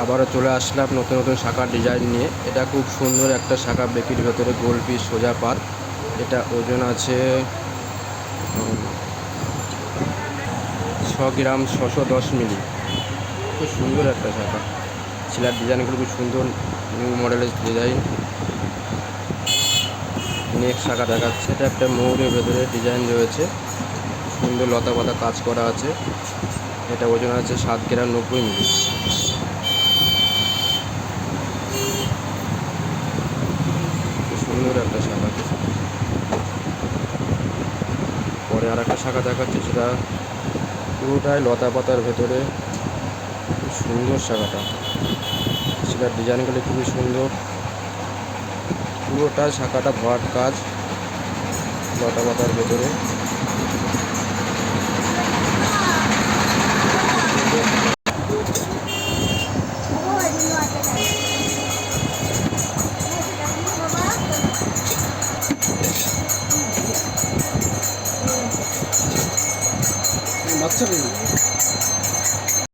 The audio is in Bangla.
আবারও চলে আসলাম নতুন নতুন শাখার ডিজাইন নিয়ে। এটা খুব সুন্দর একটা শাখা বেকির ভেতরে গোল পিস সোজা পার এটা ওজন আছে ছ গ্রাম ছশো দশ মিলি। খুব সুন্দর একটা শাখা। শিলার ডিজাইনগুলো খুব সুন্দর, নিউ মডেলের ডিজাইন। নেক্সট শাখা দেখাচ্ছে। এটা একটা ময়ূরের ভেতরে ডিজাইন রয়েছে। সুন্দর লতা পাতা কাজ করা আছে। এটা ওজন আছে সাত গ্রাম নব্বই মিলি। সুন্দর একটা শাখা। পরে আর একটা শাখা দেখাচ্ছে, সেটা পুরোটাই লতা পাতার ভেতরে। সুন্দর শাখাটা। সেটার ডিজাইনগুলি খুবই সুন্দর। পুরোটা শাখাটা ভরাট কাজ লতা পাতার ভেতরে। 막차를